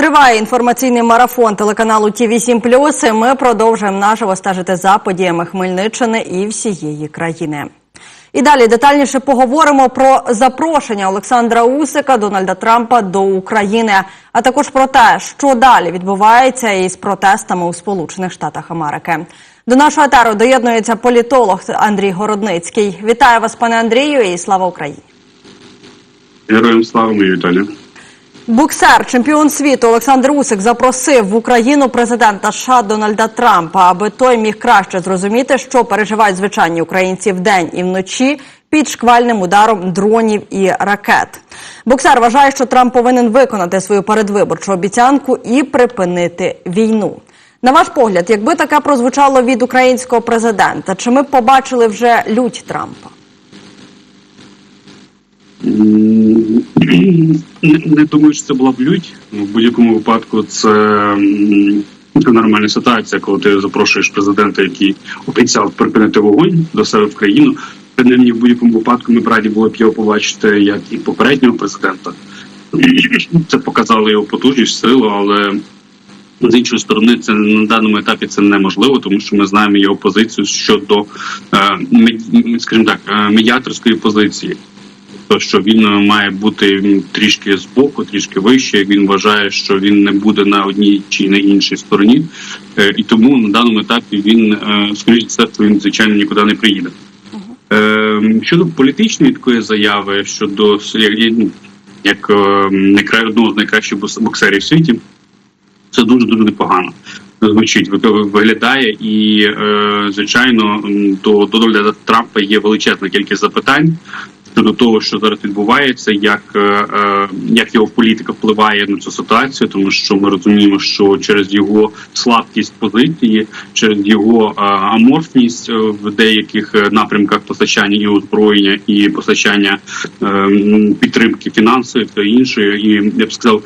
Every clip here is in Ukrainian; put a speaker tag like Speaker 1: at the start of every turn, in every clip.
Speaker 1: Триває інформаційний марафон телеканалу Ті 7 І Ми продовжуємо наживо стежити за подіями Хмельниччини і всієї країни. І далі детальніше поговоримо про запрошення Олександра Усика Дональда Трампа до України, а також про те, що далі відбувається із протестами у Сполучених Штатах Америки. До нашого етеру доєднується політолог Андрій Городницький. Вітаю вас, пане Андрію, і слава Україні.
Speaker 2: Героям слава мої вітання.
Speaker 1: Боксер, чемпіон світу Олександр Усик запросив в Україну президента США Дональда Трампа, аби той міг краще зрозуміти, що переживають звичайні українці вдень і вночі під шквальним ударом дронів і ракет. Боксер вважає, що Трамп повинен виконати свою передвиборчу обіцянку і припинити війну. На ваш погляд, якби таке прозвучало від українського президента, чи ми побачили вже лють Трампа?
Speaker 2: Не, думаю, що це була б лють. В будь-якому випадку це, це нормальна ситуація, коли ти запрошуєш президента, який обіцяв припинити вогонь до себе в країну. Принаймні, в будь-якому випадку ми б раді було б його побачити як і попереднього президента. Це показало його потужність, силу, але з іншої сторони, це на даному етапі це неможливо, тому що ми знаємо його позицію щодо, е, скажімо так, е, медіаторської позиції. То, що він е, має бути трішки збоку, трішки вище. Він вважає, що він не буде на одній чи на іншій стороні, Е, і тому на даному етапі він е, скоріше все, він звичайно нікуди не приїде. Е, Щодо політичної такої заяви, щодо як, ну, як е, одного з найкращих боксерів в світі, це дуже дуже непогано звучить, ви- виглядає, і звичайно, до Дональда Трампа є величезна кількість запитань щодо того, що зараз відбувається, як, е, е, як його політика впливає на цю ситуацію, тому що ми розуміємо, що через його слабкість позиції, через його е, аморфність в деяких напрямках постачання і озброєння, і постачання е, підтримки фінансової та іншої, і я б сказав,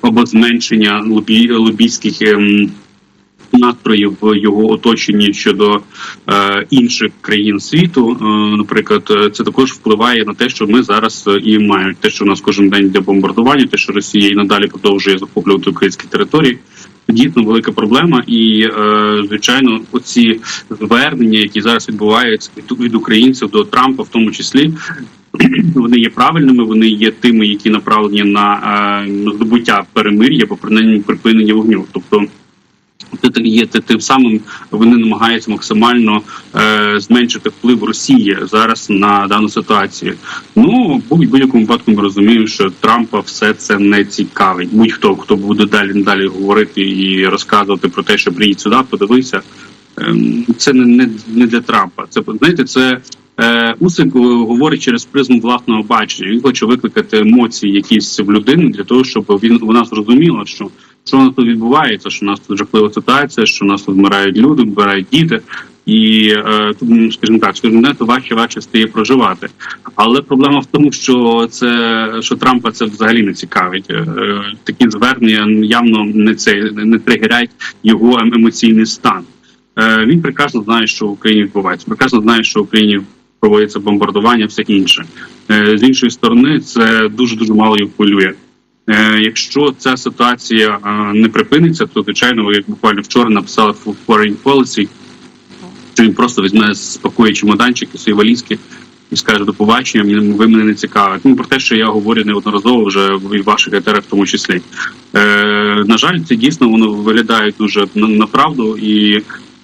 Speaker 2: або зменшення лобі, лобійських. Настроїв в його оточенні щодо е, інших країн світу, е, наприклад, е, це також впливає на те, що ми зараз е, і маємо те, що у нас кожен день йде бомбардування, те, що Росія і надалі продовжує захоплювати українські території. Дійсно велика проблема, і е, звичайно, оці звернення, які зараз відбуваються від, українців до Трампа, в тому числі, вони є правильними, вони є тими, які направлені на здобуття перемир'я, або принаймні припинення вогню. Тобто є тим самим вони намагаються максимально е, зменшити вплив Росії зараз на дану ситуацію. Ну будь-якому випадку ми розуміємо, що Трампа все це не цікавить. Будь-хто хто буде далі далі говорити і розказувати про те, що приїдь сюди, подивися. Ем, Це не, не, не для Трампа. Це знаєте, це. Е, Усик е, говорить через призму власного бачення. Він хоче викликати емоції якісь в людину для того, щоб він вона зрозуміла, що що у нас тут відбувається, що у нас тут жахлива ситуація, що у нас тут вмирають люди, вмирають діти, і е, тут, ну, скажімо так, скажімо, то важче важче стає проживати. Але проблема в тому, що це що Трампа це взагалі не цікавить. Е, такі звернення явно не це не тригерять його ем- емоційний стан. Е, він прекрасно знає, що в Україні відбувається. Прекрасно знає, що в Україні проводиться бомбардування, все інше. З іншої сторони, це дуже дуже мало його хвилює. Е, Якщо ця ситуація е, не припиниться, то звичайно, як буквально вчора написали в Foreign Policy, що він просто візьме спакує чемоданчики, свої валізки і скаже до побачення. Ви мене не цікавите. Ну про те, що я говорю неодноразово вже в ваших етерах, в тому числі. Е, на жаль, це дійсно воно виглядає дуже на правду і.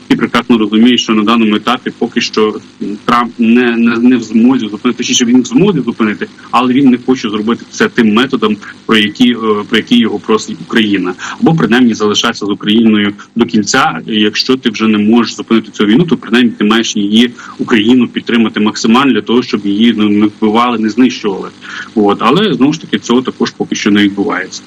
Speaker 2: І прекрасно розуміє, що на даному етапі поки що Трамп не, не, не в змозі зупинити, точніше він в змозі зупинити, але він не хоче зробити це тим методом, про які е, про який його просить Україна, або принаймні залишатися з Україною до кінця. Якщо ти вже не можеш зупинити цю війну, то принаймні ти маєш її Україну підтримати максимально для того, щоб її не вбивали, не знищували. От але знову ж таки цього також поки що не відбувається.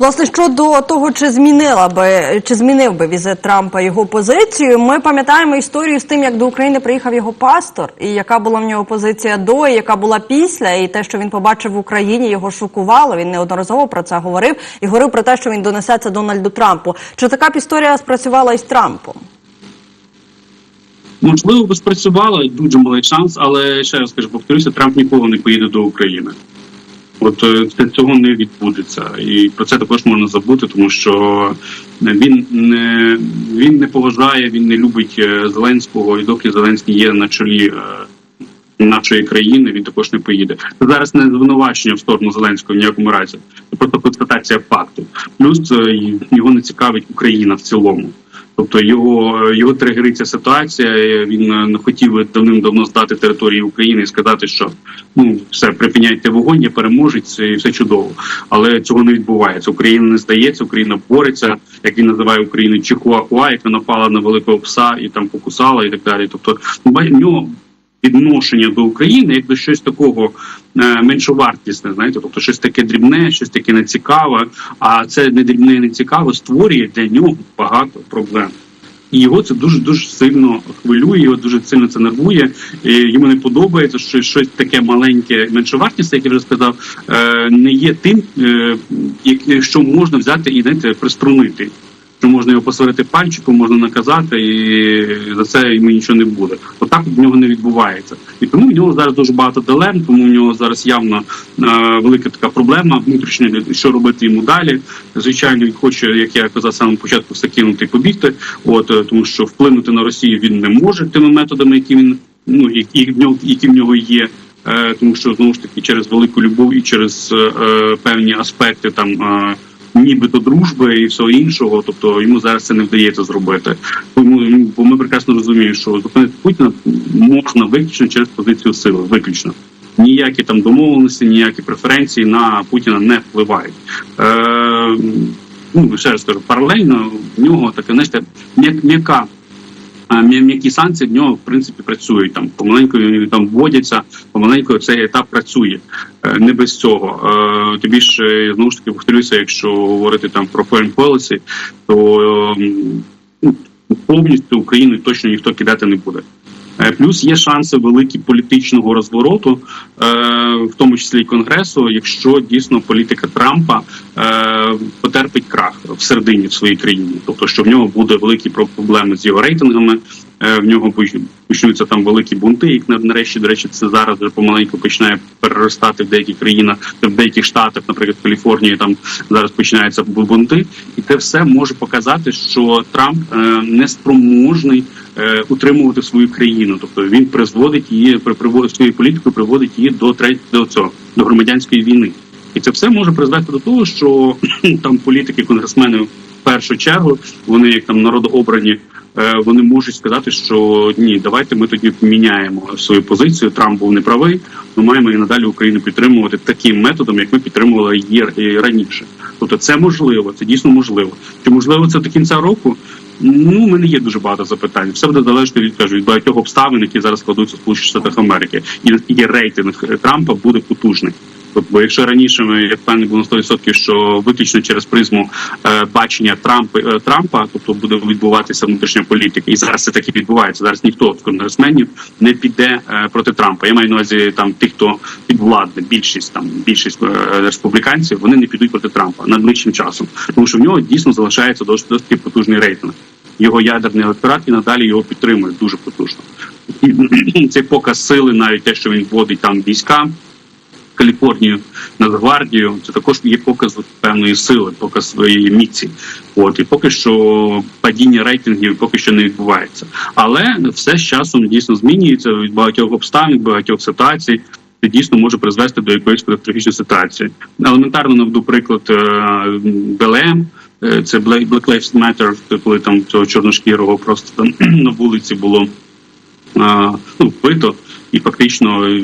Speaker 1: Власне, щодо того, чи змінила би чи змінив би візит Трампа його позицію, ми пам'ятаємо історію з тим, як до України приїхав його пастор, і яка була в нього позиція до, і яка була після, і те, що він побачив в Україні, його шокувало. Він неодноразово про це говорив і говорив про те, що він донесе це Дональду Трампу. Чи така б історія спрацювала із Трампом?
Speaker 2: Можливо, би спрацювало дуже малий шанс, але ще раз кажу, повторюся, Трамп ніколи не поїде до України. От е, це цього не відбудеться, і про це також можна забути, тому що він не він не поважає, він не любить е, Зеленського, і доки Зеленський є на чолі е, нашої країни, він також не поїде. Зараз не звинувачення в сторону Зеленського в ніякому разі, це просто констатація факту. Плюс е, його не цікавить Україна в цілому. Тобто його його тригериться ситуація. Він е, не хотів давним-давно здати території України і сказати, що ну все припиняйте вогонь, я переможець і все чудово. Але цього не відбувається. Україна не здається, Україна бореться, як він називає Україну Чихуахуа, яка напала на великого пса і там покусала, і так далі. Тобто, ну, нього відношення до України як до щось такого е, меншовартісне, знаєте, тобто щось таке дрібне, щось таке нецікаве. А це не дрібне, і нецікаве створює для нього багато проблем. І його це дуже дуже сильно хвилює, його дуже сильно це нервує. І йому не подобається, що щось таке маленьке, меншовартісне, як я вже сказав, е, не є тим, е, що можна взяти і знаєте, приструнити. Що можна його посварити пальчиком, можна наказати, і за це йому нічого не буде. Отак в нього не відбувається. І тому в нього зараз дуже багато дилем, тому в нього зараз явно е, велика така проблема внутрішня, що робити йому далі. Звичайно, він хоче, як я казав з початку, все кинути і побігти. От е, тому що вплинути на Росію він не може тими методами, які він ну які в нього, які в нього є. Е, тому що знову ж таки через велику любов і через е, певні аспекти там. Нібито дружби і всього іншого, тобто йому зараз це не вдається зробити. Тому ну, бо ми прекрасно розуміємо, що зупинити Путіна можна виключно через позицію сили, виключно. Ніякі там домовленості, ніякі преференції на Путіна не впливають. Е, ну ще раз кажу, паралельно в нього таке знаєте, м'я- м'яка м'які санкції в нього в принципі працюють там помаленьку вони там вводяться, помаленьку цей етап працює. Е, Не без цього. Е, Тобі ж я знову ж таки повторюся, якщо говорити там про foreign policy, то ну, повністю Україну точно ніхто кидати не буде. Е, Плюс є шанси великі політичного розвороту, е, в тому числі і конгресу, якщо дійсно політика Трампа е, потерпить крах всередині в своїй країні, тобто що в нього буде великі про- проблеми з його рейтингами. В нього почнуться там великі бунти, як нарешті, до речі, це зараз вже помаленьку починає переростати в деяких країнах, в деяких штатах, наприклад, в Каліфорнії, там зараз починаються бунти, і це все може показати, що Трамп е, неспроможний е, утримувати свою країну, тобто він призводить її при приводить свою політику, приводить її до треть до цього до громадянської війни, і це все може призвести до того, що там політики, конгресмени першу чергу, вони як там народообрані. е, Вони можуть сказати, що ні, давайте ми тоді міняємо свою позицію. Трамп був неправий. Ми маємо і надалі Україну підтримувати таким методом, як ми підтримували її раніше. Тобто, це можливо, це дійсно можливо. Чи можливо це до кінця року? Ну, мене є дуже багато запитань. Все буде залежати від кажу, від багатьох обставин, які зараз складуться в Сполучених Штатах Америки, і наскільки рейтинг Трампа буде потужний. Бо якщо раніше ми я впевнений був на 100%, що виключно через призму е, бачення Трампа е, Трампа, тобто буде відбуватися внутрішня політика, і зараз це таки відбувається. Зараз ніхто з конгресменів не піде е, проти Трампа. Я маю на увазі там тих, хто підвладний, більшість там більшість е, республіканців, вони не підуть проти Трампа найближчим часом, тому що в нього дійсно залишається досить досить потужний рейтинг. Його ядерний електорат і надалі його підтримує дуже потужно. І цей показ сили, навіть те, що він вводить там війська. Каліфорнію Нацгвардію, це також є показ певної сили, показ своєї міці. От і поки що падіння рейтингів поки що не відбувається. Але все з часом дійсно змінюється від багатьох обставин, багатьох ситуацій. Це дійсно може призвести до якоїсь катастрофічної ситуації. Елементарно наведу приклад е, БЛМ. Е, Це Black Lives Matter, коли там цього чорношкірого просто там на вулиці було е, ну, вбито, і фактично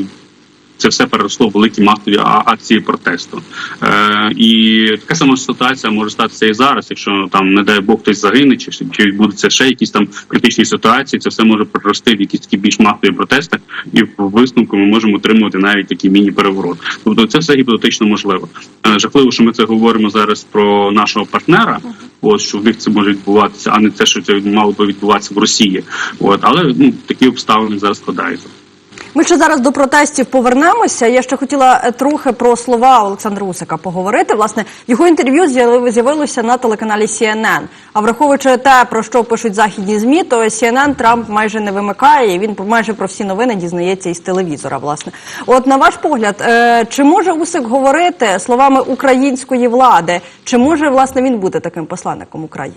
Speaker 2: це все переросло в великі масові акції протесту. Е, і така сама ситуація може статися і зараз, якщо там, не дай Бог, хтось загине, чи, чи відбудуться ще якісь там критичні ситуації, це все може перерости в якісь такі більш масові протести, і в висновку ми можемо отримувати навіть такий міні-переворот. Тобто це все гіпотетично можливо. Е, жахливо, що ми це говоримо зараз про нашого партнера. От що в них це може відбуватися, а не те, що це мало би відбуватися в Росії. От але ну такі обставини зараз складаються.
Speaker 1: Ми ще зараз до протестів повернемося. Я ще хотіла е, трохи про слова Олександра Усика поговорити. Власне, його інтерв'ю з'яви- з'явилося на телеканалі CNN. А враховуючи те, про що пишуть західні змі, то CNN Трамп майже не вимикає. і Він майже про всі новини дізнається із телевізора. Власне, от на ваш погляд, е, чи може Усик говорити словами української влади? Чи може власне він бути таким посланником України?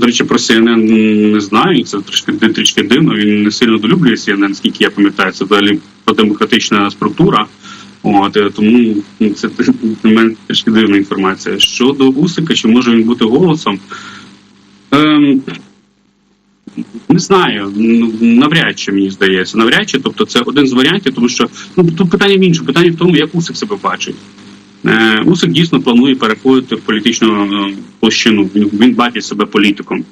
Speaker 2: До речі, про CNN не знаю. Це трішки трішки дивно. Він не сильно долюблює CNN, скільки я пам'ятаю. Це взагалі демократична структура. От е, тому ну, це для мене трішки дивна інформація. Щодо Усика, чи може він бути голосом? Ем, не знаю, ну, навряд чи мені здається. Навряд чи, тобто це один з варіантів, тому що ну тут питання в іншому, питання в тому, як Усик себе бачить. Е, Усик дійсно планує переходити в політичну е, площину. Він, бачить себе політиком.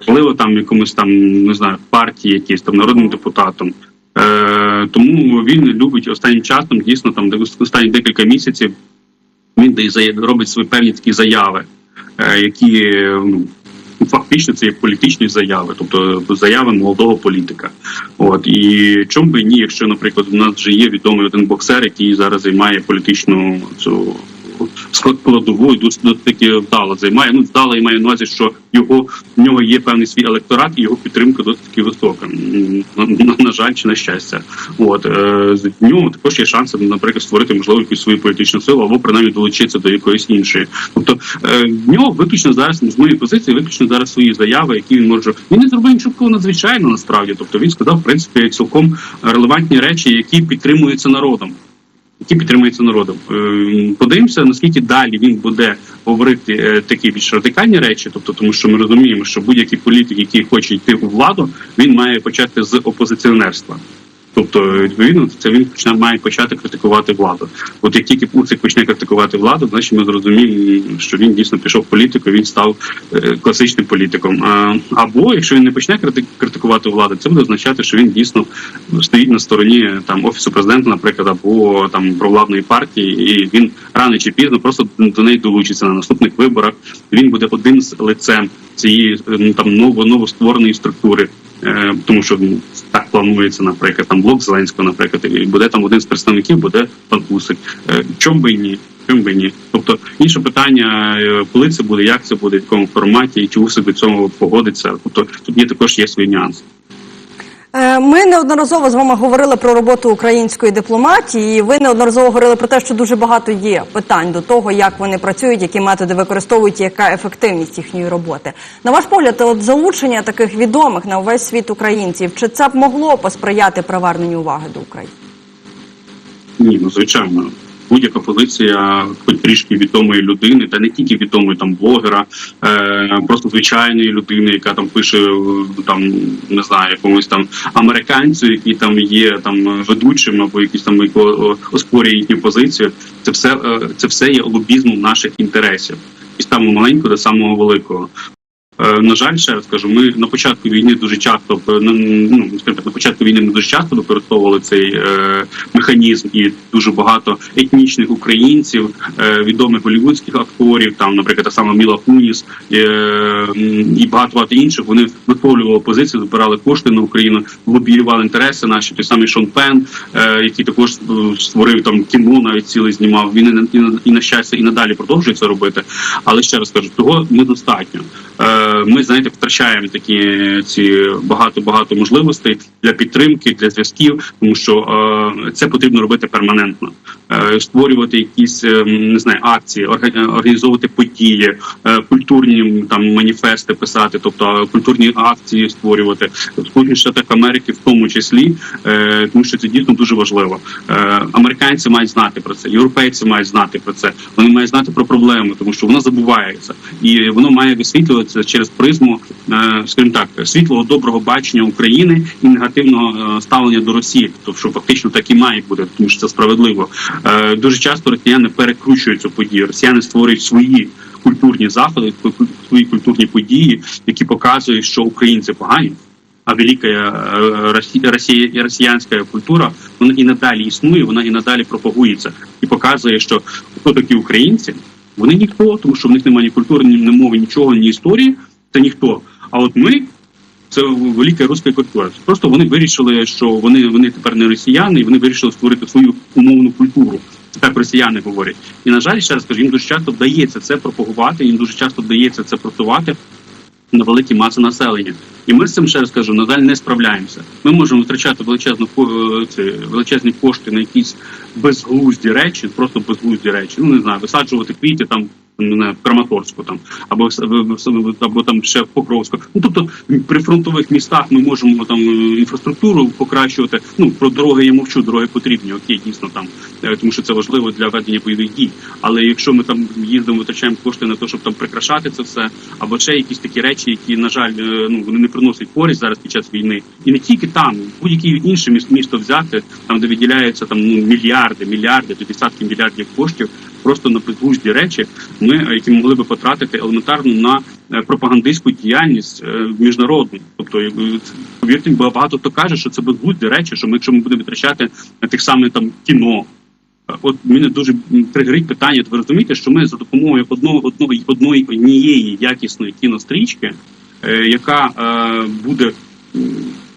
Speaker 2: Можливо, там якомусь там не знаю партії, якісь там народним депутатом. Е, тому він любить останнім часом, дійсно там останні декілька місяців. Він робить свої певні такі заяви, е, які ну, фактично це є політичні заяви, тобто заяви молодого політика. От і чому би ні, якщо, наприклад, у нас вже є відомий один боксер, який зараз займає політичну цю складову і досить таки вдало займає. Ну вдало я маю на увазі, що його в нього є певний свій електорат, і його підтримка досить таки висока. На, на, на жаль, чи на щастя. От е, з нього також є шанси, наприклад, створити можливо якусь свою політичну силу або принаймні долучитися до якоїсь іншої. Тобто е, в нього виключно зараз з моєї позиції, виключно зараз свої заяви, які він може. Він не зробив нічого такого надзвичайного насправді. Тобто він сказав в принципі цілком релевантні речі, які підтримуються народом які підтримуються народом. Е, Подивимося, наскільки далі він буде говорити е, такі більш радикальні речі, тобто, тому що ми розуміємо, що будь-який політик, який хоче йти у владу, він має почати з опозиціонерства. Тобто, відповідно, це він почне має почати критикувати владу. От як тільки Пуцик почне критикувати владу, значить ми зрозуміємо, що він дійсно пішов в політику, він став е, класичним політиком. Або якщо він не почне крити- критикувати владу, це буде означати, що він дійсно стоїть на стороні там офісу президента, наприклад, або там провладної партії, і він рано чи пізно просто до неї долучиться на наступних виборах. Він буде одним з лицем цієї е, ну, там ново новоствореної структури. Е, тому що так планується, наприклад, там блок Зеленського, наприклад, і буде там один з представників, буде пан Усик. Е, чом би ні? Чим би ні? Тобто інше питання, е, коли це буде, як це буде, в якому форматі, і чи Усик до цього погодиться. Тобто тут є також є свої нюанси.
Speaker 1: Е, Ми неодноразово з вами говорили про роботу української дипломатії. і Ви неодноразово говорили про те, що дуже багато є питань до того, як вони працюють, які методи використовують, яка ефективність їхньої роботи. На ваш погляд, от залучення таких відомих на увесь світ українців, чи це б могло посприяти приверненню уваги до України?
Speaker 2: Ні, ну звичайно. Будь-яка позиція, хоч трішки відомої людини, та не тільки відомої там блогера, е, просто звичайної людини, яка там пише е, там не знаю, якомусь там американцю, який там є там ведучим або якийсь там яко- оспорює їхню позицію. Це все е, це все є лобізмом наших інтересів, і самого маленького до самого великого. Е, На жаль, ще раз кажу, ми на початку війни дуже часто ну, ну, на початку війни ми дуже часто використовували цей е, механізм, і дуже багато етнічних українців, е, відомих голівудських акторів, там, наприклад, та сама Міла Куніс е, і багато багато інших. Вони висловлювали позицію, збирали кошти на Україну, лобіювали інтереси наші. Той самий Шон Пен, е, який також створив там кіно, навіть цілий знімав. Він і на, і на, щастя і надалі продовжує це робити. Але ще раз кажу, того недостатньо. Е, Ми знаєте, втрачаємо такі ці багато багато можливостей для підтримки, для зв'язків, тому що е, це потрібно робити перманентно. Е, Створювати якісь е, не знаю акції, орга- організовувати події, культурні там маніфести писати, тобто культурні акції створювати в Сполучених Штатах Америки, в тому числі, тому що це дійсно дуже важливо. Американці мають знати про це, європейці мають знати про це. Вони мають знати про проблеми, тому що воно забувається, і воно має висвітлюватися через призму, е, скажімо так, світлого доброго бачення України і негативного е, ставлення до Росії, тобто що фактично так і має бути, тому що це справедливо. Е, Дуже часто росіяни перекручують цю подію. Росіяни створюють свої культурні заходи, свої культурні події, які показують, що українці погані. А велика е, росі- росі- росіянська культура вона і надалі існує, вона і надалі пропагується і показує, що хто такі українці, вони ніхто, тому що в них немає ні культури, ні мови, нічого, ні історії. Це ніхто. А от ми це велика руська культура. Просто вони вирішили, що вони, вони тепер не росіяни, і вони вирішили створити свою умовну культуру. Це так росіяни говорять. І на жаль, ще раз кажу, їм дуже часто вдається це пропагувати, їм дуже часто вдається це просувати на великі маси населення. І ми з цим ще раз кажу, на жаль, не справляємося. Ми можемо втрачати величезну це, величезні кошти на якісь безглузді речі, просто безглузді речі. Ну не знаю, висаджувати квіти там. Не в Краматорську там або або там ще в Покровську. Ну тобто при фронтових містах ми можемо там е, інфраструктуру покращувати. Ну про дороги я мовчу, дороги потрібні, окей, дійсно там, е, тому що це важливо для ведення бойових дій. Але якщо ми там їздимо, витрачаємо кошти на те, щоб там прикрашати це все, або ще якісь такі речі, які на жаль, е, ну вони не приносять користь зараз під час війни, і не тільки там, будь-яке інше міс- місто взяти, там де виділяються там ну мільярди, мільярди до десятки мільярдів коштів. Просто на безглузді речі, ми які могли би потратити елементарно на е, пропагандистську діяльність е, міжнародну. Тобто, повірте, багато хто каже, що це безглузді речі, що ми, якщо ми будемо витрачати на тих самих там кіно. От мене дуже тригерить питання. Ви розумієте, що ми за допомогою одного одної одної однієї якісної кінострічки, е, яка буде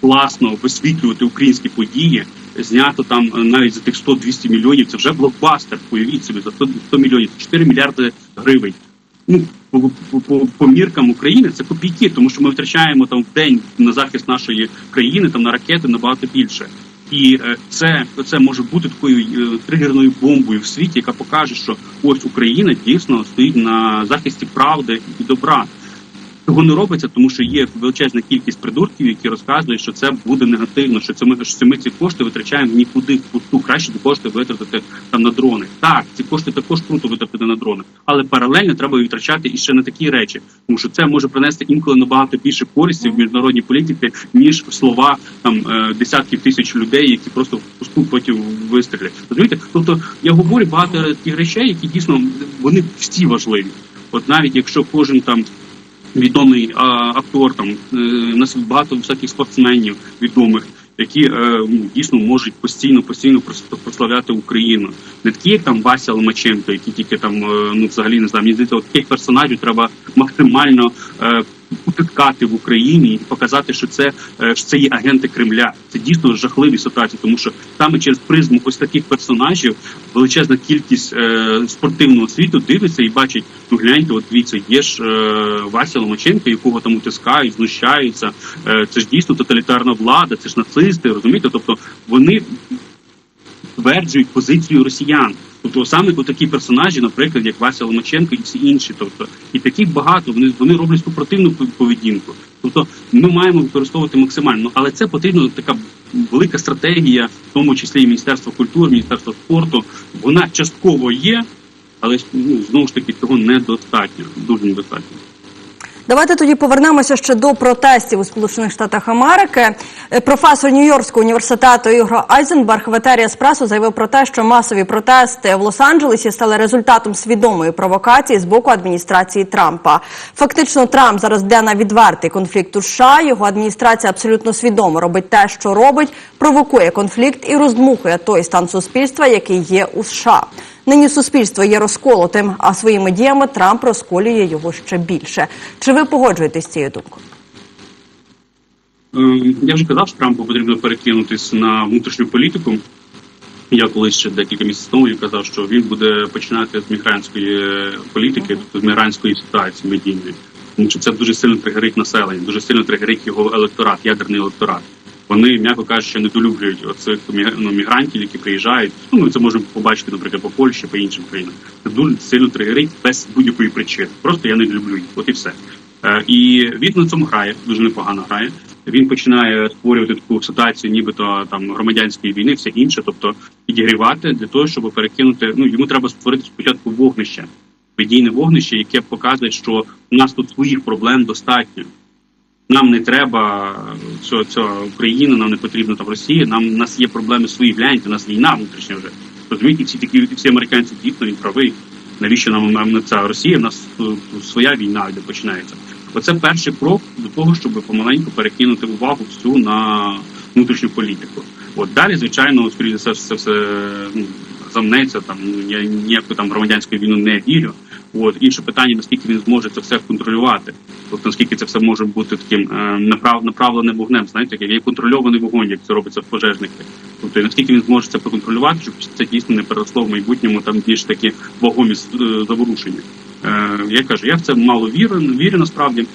Speaker 2: класно висвітлювати українські події, знято там е, навіть за тих 100-200 мільйонів. Це вже блокбастер. Уявіть собі за 100, 100 мільйонів, це 4 мільярди гривень. Ну по, по, по, по міркам України це копійки, тому що ми витрачаємо там в день на захист нашої країни, там на ракети набагато більше. І е, це, це може бути такою е, тригерною бомбою в світі, яка покаже, що ось Україна дійсно стоїть на захисті правди і добра. Цього не робиться, тому що є величезна кількість придурків, які розказують, що це буде негативно, що це ми що ми ці кошти витрачаємо нікуди в пусту. Краще ці кошти витратити там на дрони. Так, ці кошти також круто витратити на дрони, але паралельно треба витрачати і ще на такі речі, тому що це може принести інколи набагато більше користі в міжнародній політиці, ніж слова там е, десятків тисяч людей, які просто в пусту потім вистрілять. Розумієте? Тобто я говорю багато таких речей, які дійсно вони всі важливі. От навіть якщо кожен там відомий а, актор, там е, нас багато всяких спортсменів відомих, які е, ну, дійсно можуть постійно постійно прос- прославляти Україну. Не такі, як там Вася Ломаченко, які тільки там е, ну взагалі не знаю. Мені здається, таких персонажів треба максимально. Е, Утискати в Україні і показати, що це е, що це є агенти Кремля. Це дійсно жахливі ситуації, тому що саме через призму ось таких персонажів величезна кількість е, спортивного світу дивиться і бачить, ну гляньте, от дивіться, є ж е, Вася Ломаченко, якого там утискають, знущаються. Е, це ж дійсно тоталітарна влада, це ж нацисти, розумієте? Тобто вони стверджують позицію росіян. Тобто саме такі персонажі, наприклад, як Вася Ломаченко і всі інші. Тобто, і таких багато вони вони роблять супротивну поведінку. Тобто, ми маємо використовувати максимально, але це потрібна така велика стратегія, в тому числі і Міністерства культури, Міністерства спорту. Вона частково є, але ну, знову ж таки цього недостатньо, дуже недостатньо.
Speaker 1: Давайте тоді повернемося ще до протестів у Сполучених Штатах Америки. Е, Професор Нью-Йоркського університету Ігор Айзенберг в Еспресо заявив про те, що масові протести в Лос-Анджелесі стали результатом свідомої провокації з боку адміністрації Трампа. Фактично, Трамп зараз йде на відвертий конфлікт у США. Його адміністрація абсолютно свідомо робить те, що робить, провокує конфлікт і роздмухує той стан суспільства, який є у США. Нині суспільство є розколотим, а своїми діями Трамп розколює його ще більше. Чи ви погоджуєтесь з цією думкою?
Speaker 2: Е, Я вже казав, що Трампу потрібно перекинутись на внутрішню політику. Я колись ще декілька місяців тому казав, що він буде починати з мігрантської е, політики, тобто з мігрантської ситуації медійної. Тому що це дуже сильно тригерить населення, дуже сильно тригерить його електорат, ядерний електорат. Вони, м'яко кажучи, недолюблюють оцих ну, мігрантів, які приїжджають. Ну, це можемо побачити, наприклад, по Польщі, по іншим країнам. Це дуже сильно тригерить без будь-якої причини. Просто я не люблю їх. От і все. Е, і він на цьому грає, дуже непогано грає. Він починає створювати таку ситуацію, нібито там громадянської війни, все інше, тобто підігрівати для того, щоб перекинути. Ну йому треба створити спочатку вогнище, медійне вогнище, яке показує, що у нас тут своїх проблем достатньо. Нам не треба цього, цього України, нам не потрібно там Росія. Нам у нас є проблеми свої. Гляньте, у нас війна внутрішня вже. Розумієте, всі такі всі американці дійсно він правий. Навіщо нам, нам ця Росія? У нас е, своя війна, де починається. Оце перший крок до того, щоб помаленьку перекинути увагу всю на внутрішню політику. От далі, звичайно, скоріше все, все, все ну, замнеться. Там я ніяку там громадянську війну не вірю. От інше питання, наскільки він зможе це все контролювати, тобто наскільки це все може бути таким е, направ, направленим вогнем, знаєте, як є контрольований вогонь, як це робиться в пожежники. Тобто наскільки він зможе це проконтролювати, щоб це дійсно не переросло в майбутньому там більш такі вагомі е, заворушення. Е, я кажу, я в це мало вірю, вірю насправді.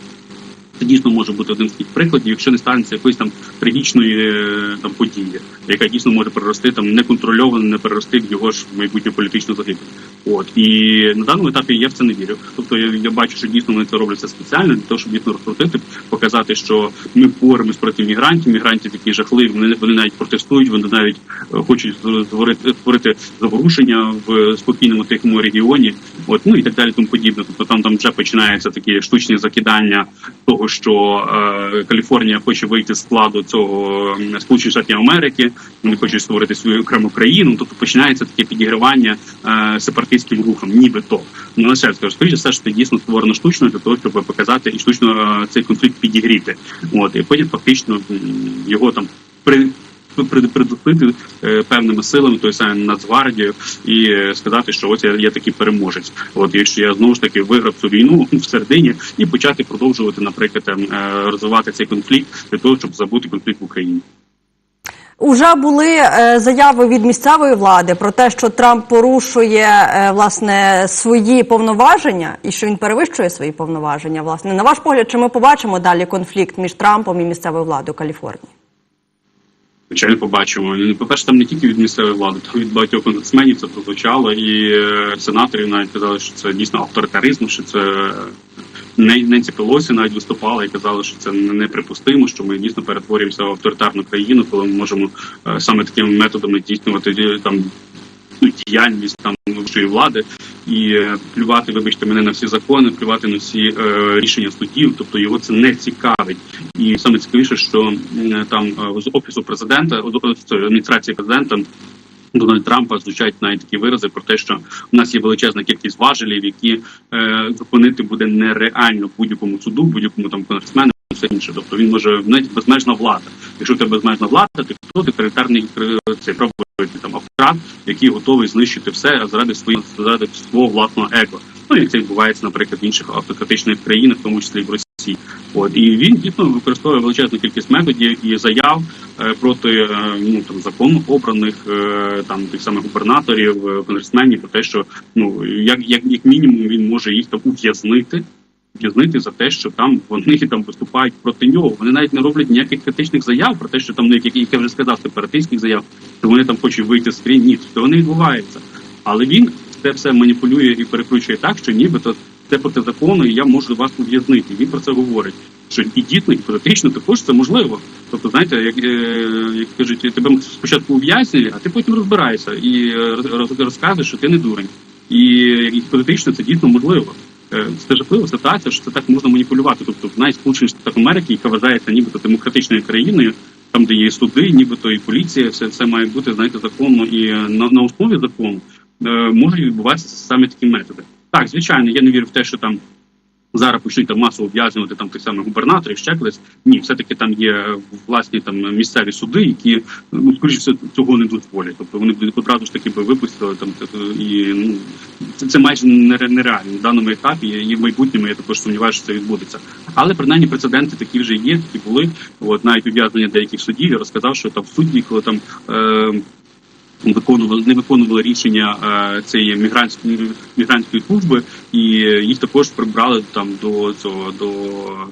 Speaker 2: Це дійсно може бути один з таких прикладів, якщо не станеться якоїсь там трагічної е, там події, яка дійсно може перерости там неконтрольовано, не перерости в його ж майбутню політичну загибель. От і на даному етапі я в це не вірю. Тобто я, я бачу, що дійсно вони це роблять це спеціально для того, щоб дійсно розкрутити, показати, що ми боремось проти мігрантів. Мігрантів такі жахливі. Вони вони навіть протестують, вони навіть е, хочуть створити створити заворушення в спокійному тихому регіоні. От ну і так далі, тому подібне. Тобто там там вже починаються такі штучні закидання того, що е, Каліфорнія хоче вийти з складу цього Сполучених Штатів Америки. Вони хочуть створити свою окрему країну. Тобто починається таке підігрівання е, сепаратистським рухам, нібито. Ну на ще скоріше все ж це дійсно створено штучно для того, щоб показати і штучно е, цей конфлікт підігріти. От і потім фактично його там при. Придупити е, певними силами, той самим Нацгвардію, і е, сказати, що ось я, я такий переможець. От якщо я знову ж таки виграв цю війну в середині і почати продовжувати, наприклад, там, е, розвивати цей конфлікт для того, щоб забути конфлікт в Україні.
Speaker 1: Уже були заяви від місцевої влади про те, що Трамп порушує власне свої повноваження і що він перевищує свої повноваження. Власне, на ваш погляд, чи ми побачимо далі конфлікт між Трампом і місцевою владою Каліфорнії?
Speaker 2: Звичайно, побачимо. Ну, По-перше, там не тільки від місцевої влади, там від багатьох конгресменів це прозвучало, і е, сенаторів навіть казали, що це дійсно авторитаризм, що це не Ненсі Пелосі навіть виступала і казали, що це неприпустимо, що ми дійсно перетворюємося в авторитарну країну, коли ми можемо е, саме такими методами здійснювати е, там ну, діяльність там вищої влади і е, плювати, вибачте мене на всі закони, плювати на всі е, рішення судів. Тобто його це не цікавить. І саме цікавіше, що м, там е, з офісу президента, з з адміністрації президента. Дональд Трампа звучать навіть такі вирази про те, що у нас є величезна кількість важелів, які е, зупинити буде нереально будь-якому суду, будь-якому там конгресмену, все інше. Тобто він може навіть безмежна влада. Якщо ти безмежна влада, то хто ти тоталітарний е, цей правовий там автократ, який готовий знищити все заради своїх заради свого власного его. Ну як це відбувається, наприклад, в інших автократичних країнах, в тому числі і в Росії. От і він дійсно використовує величезну кількість методів і заяв е, проти е, ну там законно обраних там тих самих губернаторів, конгресменів про те, що ну як, як, як мінімум він може їх там ув'язнити. В'язнити за те, що там вони там виступають проти нього. Вони навіть не роблять ніяких критичних заяв про те, що там ну, як, я вже сказав, сепаратистських заяв, що вони там хочуть вийти з країни. Ні, це не відбувається. Але він це все маніпулює і перекручує так, що нібито це проти закону, і я можу вас ув'язнити. Він про це говорить. Що і дійсно, і політично також це можливо. Тобто, знаєте, як, е, як кажуть, тебе спочатку ув'язнює, а ти потім розбираєшся і е, роз- роз- розказуєш, що ти не дурень. І, і політично це дійсно можливо. Е, Це жахлива ситуація, що це так можна маніпулювати. Тобто, навіть Сполучені Штати Америки, яка вважається нібито демократичною країною, там, де є суди, нібито і поліція, все це має бути знаєте, законно і на, на основі закону е, можуть відбуватися саме такі методи. Так, звичайно, я не вірю в те, що там зараз почнуть там масово обв'язувати там тих самих губернаторів, ще колись. Ні, все-таки там є власні там місцеві суди, які ну скоріше все цього не дозволять. Тобто вони б одразу ж таки би випустили там і ну це, це майже нере- нереально в даному етапі. І в майбутньому я також сумніваюся, що це відбудеться. Але принаймні прецеденти такі вже є, такі були. От навіть ув'язнення деяких суддів я розказав, що там в суді, коли там. Е- виконували не виконували рішення е, цієї мігрантської мігрантської служби, і їх також прибрали там до цього до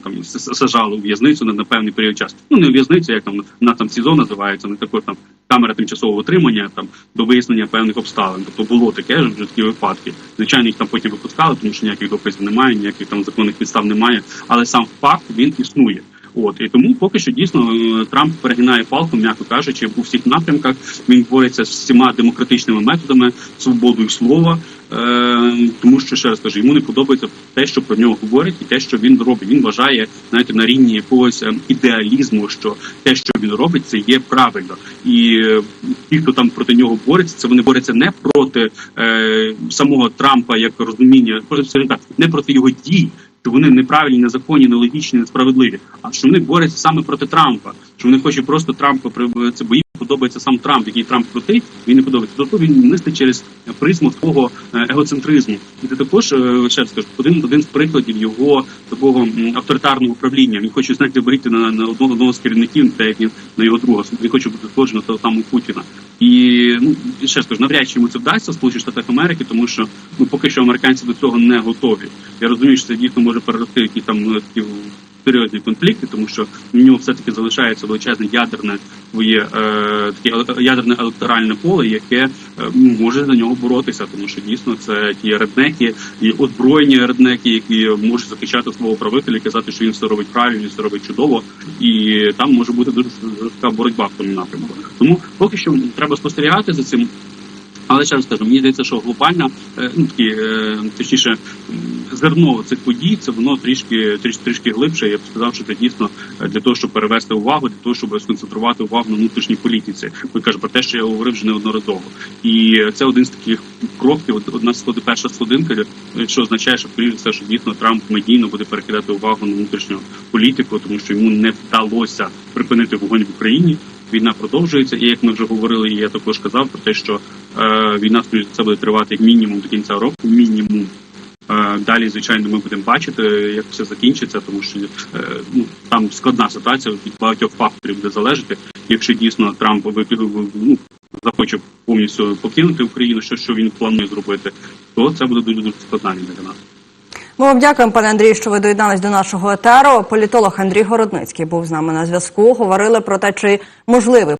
Speaker 2: там сажали у в'язницю на, на певний період часу. Ну не в'язницю, як там на там СІЗО називається, не також там камера тимчасового утримання там до вияснення певних обставин. Тобто було таке вже такі випадки. Звичайно, їх там потім випускали, тому що ніяких доказів немає, ніяких там законних підстав немає. Але сам факт він існує. От і тому поки що дійсно е, Трамп перегинає палку, м'яко кажучи, у всіх напрямках. Він бореться з всіма демократичними методами, свободою слова. Е, тому що ще раз кажу, йому не подобається те, що про нього говорять, і те, що він робить. Він вважає знаєте, на рівні якогось е, ідеалізму, що те, що він робить, це є правильно. І ті, хто там проти нього бореться, це вони борються не проти е, самого Трампа як розуміння, так, не проти його дій що вони неправильні, незаконні, нелогічні, несправедливі, а що вони борються саме проти Трампа, що вони хочуть просто Трампа це бої подобається сам Трамп, який Трамп крутий, він не подобається. Тобто він мислить через призму свого е, егоцентризму. І це також ще скажу, один один з прикладів його такого авторитарного управління. Він хоче знаєте, вийти на, на одного, одного з керівників, так як він на його друга. Він хоче бути схожий на того самого Путіна. І ну ще раз кажу, навряд чи йому це вдасться Сполучених Штатах Америки, тому що ну поки що американці до цього не готові. Я розумію, що це дійсно може перерости в якісь там ну, такі серйозні конфлікти, тому що в нього все таки залишається величезне ядерне своє е, таке ядерне електоральне поле, яке е, може за нього боротися, тому що дійсно це ті реднеки і озброєні реднеки, які можуть захищати свого правителя, казати, що він все робить правильно, все робить чудово, і там може бути дуже жорстка боротьба в тому напрямку. Тому поки що треба спостерігати за цим. Але ще раз скажу, мені здається, що глобальна, е, ну такі е, точніше, зерно цих подій, це воно трішки трішки трішки глибше. Я б сказав, що це дійсно е, для того, щоб перевести увагу, для того, щоб сконцентрувати увагу на внутрішній політиці. Ви кажу про те, що я говорив вже неодноразово. І це один з таких кроків, одна сходи, перша сходинка, що означає, що скоріше все, що дійсно Трамп медійно буде перекидати увагу на внутрішню політику, тому що йому не вдалося припинити вогонь в Україні. Війна продовжується, і як ми вже говорили, і я також казав про те, що війна скоріше за все буде тривати як мінімум до кінця року. Мінімум Е, далі, звичайно, ми будемо бачити, як все закінчиться, тому що е, ну там складна ситуація від багатьох факторів буде залежати. Якщо дійсно Трамп ну, захоче повністю покинути Україну, що, що він планує зробити, то це буде дуже дуже складна війна для нас.
Speaker 1: Ми вам дякуємо, пане Андрію, що ви доєднались до нашого етеру. Політолог Андрій Городницький був з нами на зв'язку. Говорили про те, чи можливий